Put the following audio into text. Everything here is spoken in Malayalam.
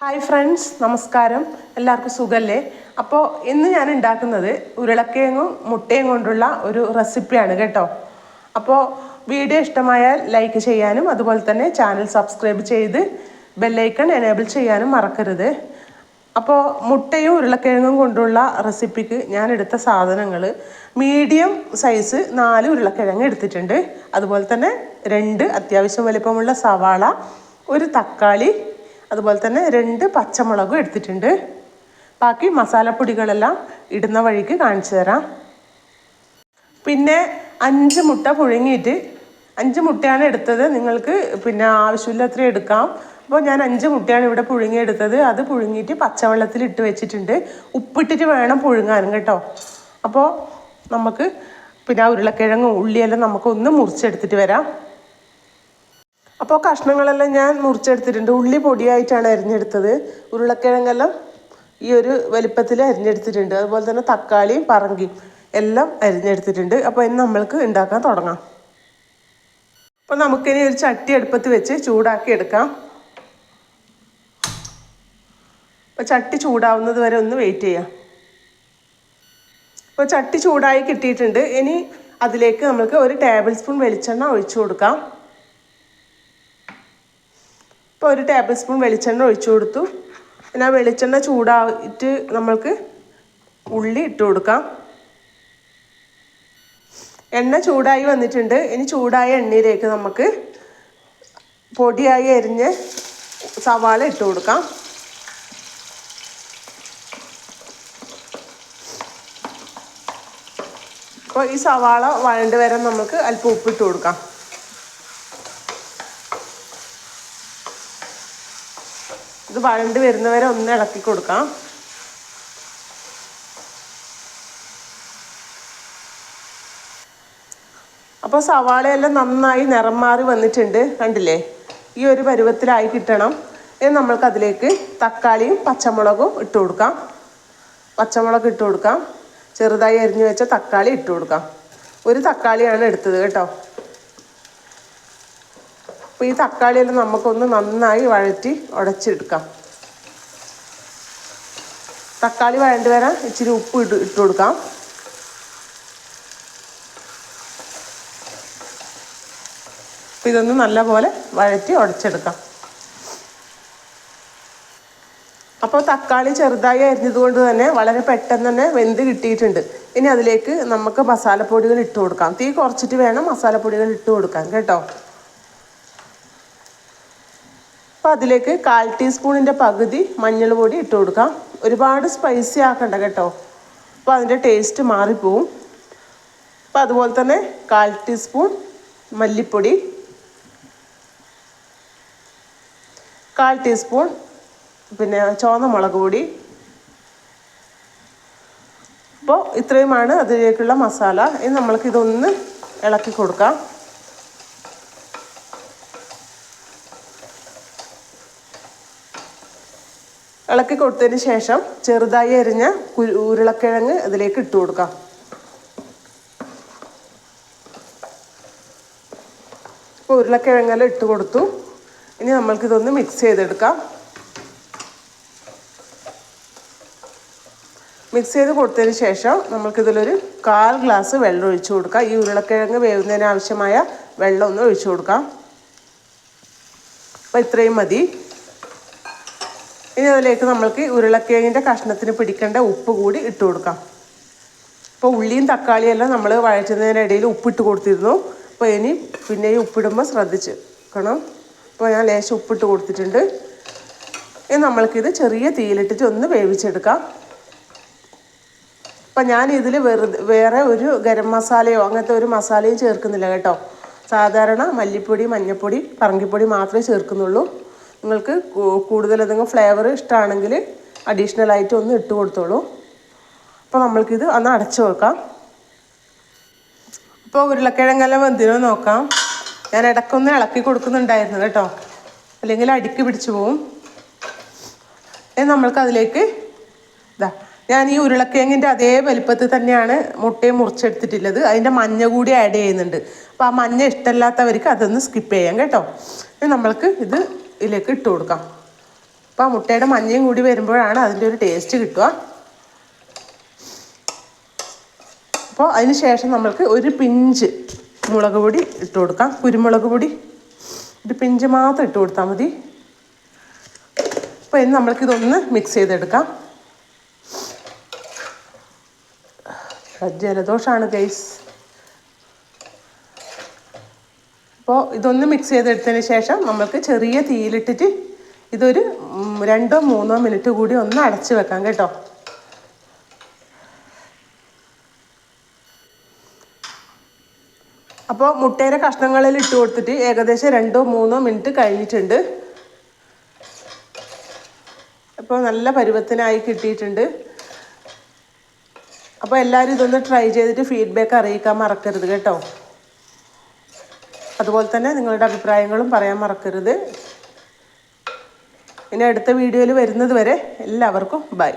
ഹായ് ഫ്രണ്ട്സ് നമസ്കാരം. എല്ലാവർക്കും സുഖല്ലേ? അപ്പോൾ ഇന്ന് ഞാൻ ഉണ്ടാക്കുന്നത് ഉരുളക്കിഴങ്ങും മുട്ടയും കൊണ്ടുള്ള ഒരു റെസിപ്പിയാണ് കേട്ടോ. അപ്പോൾ വീഡിയോ ഇഷ്ടമായാൽ ലൈക്ക് ചെയ്യാനും അതുപോലെ തന്നെ ചാനൽ സബ്സ്ക്രൈബ് ചെയ്ത് ബെല്ലൈക്കൺ എനേബിൾ ചെയ്യാനും മറക്കരുത്. അപ്പോൾ മുട്ടയും ഉരുളക്കിഴങ്ങും കൊണ്ടുള്ള റെസിപ്പിക്ക് ഞാൻ എടുത്ത സാധനങ്ങൾ മീഡിയം സൈസ് നാല് ഉരുളക്കിഴങ്ങ് എടുത്തിട്ടുണ്ട്. അതുപോലെ തന്നെ രണ്ട് അത്യാവശ്യം വലിപ്പമുള്ള സവാള ഒരു തക്കാളി അതുപോലെ തന്നെ രണ്ട് പച്ചമുളകും എടുത്തിട്ടുണ്ട്. ബാക്കി മസാലപ്പൊടികളെല്ലാം ഇടുന്ന വഴിക്ക് കാണിച്ചു തരാം. പിന്നെ അഞ്ച് മുട്ട പുഴുങ്ങിയിട്ട് അഞ്ച് മുട്ടയാണ് എടുത്തത്. നിങ്ങൾക്ക് പിന്നെ ആവശ്യമില്ലത്ര എടുക്കാം. അപ്പോൾ ഞാൻ അഞ്ച് മുട്ടയാണ് ഇവിടെ പുഴുങ്ങിയെടുത്തത്. അത് പുഴുങ്ങിയിട്ട് പച്ചവെള്ളത്തിൽ ഇട്ട് വെച്ചിട്ടുണ്ട്. ഉപ്പിട്ടിട്ട് വേണം പുഴുങ്ങാനും കേട്ടോ. അപ്പോൾ നമുക്ക് പിന്നെ ഉരുളക്കിഴങ്ങും ഉള്ളിയെല്ലാം നമുക്കൊന്ന് മുറിച്ചെടുത്തിട്ട് വരാം. അപ്പോൾ കഷ്ണങ്ങളെല്ലാം ഞാൻ മുറിച്ചെടുത്തിട്ടുണ്ട്. ഉള്ളി പൊടിയായിട്ടാണ് അരിഞ്ഞെടുത്തത്. ഉരുളക്കിഴങ്ങെല്ലാം ഈ ഒരു വലിപ്പത്തിൽ അരിഞ്ഞെടുത്തിട്ടുണ്ട്. അതുപോലെ തന്നെ തക്കാളിയും പറങ്കിയും എല്ലാം അരിഞ്ഞെടുത്തിട്ടുണ്ട്. അപ്പോൾ ഇനി നമ്മൾക്ക് ഉണ്ടാക്കാൻ തുടങ്ങാം. അപ്പോൾ നമുക്കിനി ഒരു ചട്ടി അടുപ്പത്ത് വെച്ച് ചൂടാക്കി എടുക്കാം. അപ്പോൾ ചട്ടി ചൂടാവുന്നത് വരെ ഒന്ന് വെയിറ്റ് ചെയ്യാം. അപ്പോൾ ചട്ടി ചൂടായി കിട്ടിയിട്ടുണ്ട്. ഇനി അതിലേക്ക് നമുക്ക് ഒരു ടേബിൾ സ്പൂൺ വെളിച്ചെണ്ണ ഒഴിച്ചു കൊടുക്കാം. ഇപ്പോൾ ഒരു ടേബിൾ സ്പൂൺ വെളിച്ചെണ്ണ ഒഴിച്ചു കൊടുത്തു. പിന്നെ ആ വെളിച്ചെണ്ണ ചൂടായിട്ട് നമ്മൾക്ക് ഉള്ളി ഇട്ട് കൊടുക്കാം. എണ്ണ ചൂടായി വന്നിട്ടുണ്ട്. ഇനി ചൂടായ എണ്ണയിലേക്ക് നമുക്ക് പൊടിയായി അരിഞ്ഞ് സവാള ഇട്ട് കൊടുക്കാം. അപ്പോൾ ഈ സവാള വഴണ്ട് വരെ നമുക്ക് അല്പം ഉപ്പിട്ട് കൊടുക്കാം. ഇത് വഴണ്ട് വരുന്നവരെ ഒന്ന് ഇളക്കി കൊടുക്കാം. അപ്പോൾ സവാളയെല്ലാം നന്നായി നിറം മാറി വന്നിട്ടുണ്ട് കണ്ടില്ലേ? ഈ ഒരു പരുവത്തിലായി കിട്ടണം. ഇനി നമ്മൾക്ക് അതിലേക്ക് തക്കാളിയും പച്ചമുളകും ഇട്ട് കൊടുക്കാം. പച്ചമുളക് ഇട്ട് കൊടുക്കാം. ചെറുതായി അരിഞ്ഞു വെച്ച തക്കാളി ഇട്ട് കൊടുക്കാം. ഒരു തക്കാളിയാണ് എടുത്തത് കേട്ടോ. അപ്പോൾ ഈ തക്കാളിയെല്ലാം നമുക്കൊന്ന് നന്നായി വഴറ്റി ഉടച്ചെടുക്കാം. തക്കാളി വഴണ്ടി വരാൻ ഇച്ചിരി ഉപ്പ് ഇട്ട് ഇട്ട് കൊടുക്കാം. അപ്പോൾ ഇതൊന്ന് നല്ലപോലെ വഴറ്റി ഉടച്ചെടുക്കാം. അപ്പോൾ തക്കാളി ചെറുതായി അരിഞ്ഞതുകൊണ്ട് തന്നെ വളരെ പെട്ടെന്ന് തന്നെ വെന്ത് കിട്ടിയിട്ടുണ്ട്. ഇനി അതിലേക്ക് നമുക്ക് മസാലപ്പൊടികൾ ഇട്ട് കൊടുക്കാം. തീ കുറച്ചിട്ട് വേണം മസാലപ്പൊടികൾ ഇട്ട് കൊടുക്കാൻ. കേട്ടോ? അപ്പോൾ അതിലേക്ക് കാൽ ടീസ്പൂണിന്റെ പകുതി മഞ്ഞൾ പൊടി ഇട്ട് കൊടുക്കാം. ഒരുപാട് സ്പൈസി ആക്കണ്ട കേട്ടോ. അപ്പോൾ അതിന്റെ ടേസ്റ്റ് മാറിപ്പോവും. അപ്പോൾ അതുപോലെ തന്നെ കാൽ ടീസ്പൂൺ മല്ലിപ്പൊടി. കാൽ ടീസ്പൂൺ പിന്നെ ചുവന്ന മുളക് പൊടി. അപ്പോൾ ഇത്രയുമാണ് അതിലേക്കുള്ള മസാല. ഇനി നമ്മൾക്കിതൊന്ന് ഇളക്കി കൊടുക്കാം. ഇളക്കി കൊടുത്തതിന് ശേഷം ചെറുതായി അരിഞ്ഞ ഉരുളക്കിഴങ്ങ് അതിലേക്ക് ഇട്ട് കൊടുക്കാം. ഇപ്പോൾ ഉരുളക്കിഴങ്ങെല്ലാം ഇട്ട് കൊടുത്തു. ഇനി നമ്മൾക്കിതൊന്ന് മിക്സ് ചെയ്തെടുക്കാം. മിക്സ് ചെയ്ത് കൊടുത്തതിന് ശേഷം നമുക്കിതിലൊരു കാൽ ഗ്ലാസ് വെള്ളം ഒഴിച്ചു കൊടുക്കാം. ഈ ഉരുളക്കിഴങ്ങ് വേവുന്നതിന് ആവശ്യമായ വെള്ളം ഒന്ന് ഒഴിച്ചു കൊടുക്കാം. അപ്പോൾ ഇത്രയും മതി. ഇനി അതിലേക്ക് നമ്മൾക്ക് ഉരുളക്കിഴങ്ങിന്റെ കഷ്ണത്തിന് പിടിക്കേണ്ട ഉപ്പ് കൂടി ഇട്ട് കൊടുക്കാം. അപ്പോൾ ഉള്ളിയും തക്കാളിയും എല്ലാം നമ്മൾ വഴറ്റുന്നതിനിടയിൽ ഉപ്പിട്ട് കൊടുത്തിരുന്നു. അപ്പോൾ ഇനി പിന്നെ ഈ ഉപ്പിടുമ്പോൾ ശ്രദ്ധിച്ച് വെക്കണം. അപ്പോൾ ഞാൻ ലേശം ഉപ്പിട്ട് കൊടുത്തിട്ടുണ്ട്. ഇനി നമ്മൾക്കിത് ചെറിയ തീയിലിട്ടിട്ട് ഒന്ന് വേവിച്ചെടുക്കാം. അപ്പം ഞാൻ ഇതിൽ വെറുതെ വേറെ ഒരു ഗരം മസാലയോ അങ്ങനത്തെ ഒരു മസാലയും ചേർക്കുന്നില്ല കേട്ടോ. സാധാരണ മല്ലിപ്പൊടി മഞ്ഞൾപ്പൊടി പറങ്കിപ്പൊടി മാത്രമേ ചേർക്കുന്നുള്ളൂ. നിങ്ങൾക്ക് കൂടുതൽ എന്തെങ്കിലും ഫ്ലേവർ ഇഷ്ടമാണെങ്കിൽ അഡീഷണൽ ആയിട്ട് ഒന്ന് ഇട്ട് കൊടുത്തോളൂ. അപ്പോൾ നമ്മൾക്കിത് ഒന്ന് അടച്ചു വെക്കാം. അപ്പോൾ ഉരുളക്കിഴങ്ങെല്ലാം വെന്തിനോ നോക്കാം. ഞാൻ ഇടയ്ക്കൊന്ന് ഇളക്കി കൊടുക്കുന്നുണ്ടായിരുന്നു കേട്ടോ. അല്ലെങ്കിൽ അടിക്ക് പിടിച്ചു പോവും. നമ്മൾക്ക് അതിലേക്ക് ഇതാ ഞാൻ ഈ ഉരുളക്കിഴങ്ങിന്റെ അതേ വലിപ്പത്തിൽ തന്നെയാണ് മുട്ടയും മുറിച്ചെടുത്തിട്ടുള്ളത്. അതിന്റെ മഞ്ഞ കൂടി ആഡ് ചെയ്യുന്നുണ്ട്. അപ്പോൾ ആ മഞ്ഞ ഇഷ്ടമല്ലാത്തവർക്ക് അതൊന്ന് സ്കിപ്പ് ചെയ്യാം കേട്ടോ. നമ്മൾക്ക് ഇത് ഇതിലേക്ക് ഇട്ട് കൊടുക്കാം. അപ്പോൾ ആ മുട്ടയുടെ മഞ്ഞയും കൂടി വരുമ്പോഴാണ് അതിന്റെ ഒരു ടേസ്റ്റ് കിട്ടുക. അപ്പോൾ അതിന് ശേഷം നമ്മൾക്ക് ഒരു പിഞ്ച് മുളക് പൊടി ഇട്ട് കൊടുക്കാം. കുരുമുളക് പൊടി ഒരു പിഞ്ച് മാത്രം ഇട്ട് കൊടുത്താൽ മതി. അപ്പോൾ ഇനി നമ്മൾക്കിതൊന്ന് മിക്സ് ചെയ്തെടുക്കാം. ജലദോഷമാണ് ഗൈസ് അപ്പോൾ ഇതൊന്ന് മിക്സ് ചെയ്തെടുത്തതിന് ശേഷം നമ്മൾക്ക് ചെറിയ തീയിലിട്ടിട്ട് ഇതൊരു രണ്ടോ മൂന്നോ മിനിറ്റ് കൂടി ഒന്ന് അടച്ചു വെക്കാം കേട്ടോ. അപ്പോൾ മുട്ടയുടെ കഷ്ണങ്ങളിൽ ഇട്ട് കൊടുത്തിട്ട് ഏകദേശം രണ്ടോ മൂന്നോ മിനിറ്റ് കഴിഞ്ഞിട്ടുണ്ട്. അപ്പോൾ നല്ല പരുവത്തിനായി കിട്ടിയിട്ടുണ്ട്. അപ്പോൾ എല്ലാവരും ഇതൊന്ന് ട്രൈ ചെയ്തിട്ട് ഫീഡ്ബാക്ക് അറിയിക്കാൻ മറക്കരുത് കേട്ടോ. അതുപോലെ തന്നെ നിങ്ങളുടെ അഭിപ്രായങ്ങളും പറയാൻ മറക്കരുത്. ഇനി അടുത്ത വീഡിയോയിൽ വരുന്നത് വരെ എല്ലാവർക്കും ബൈ.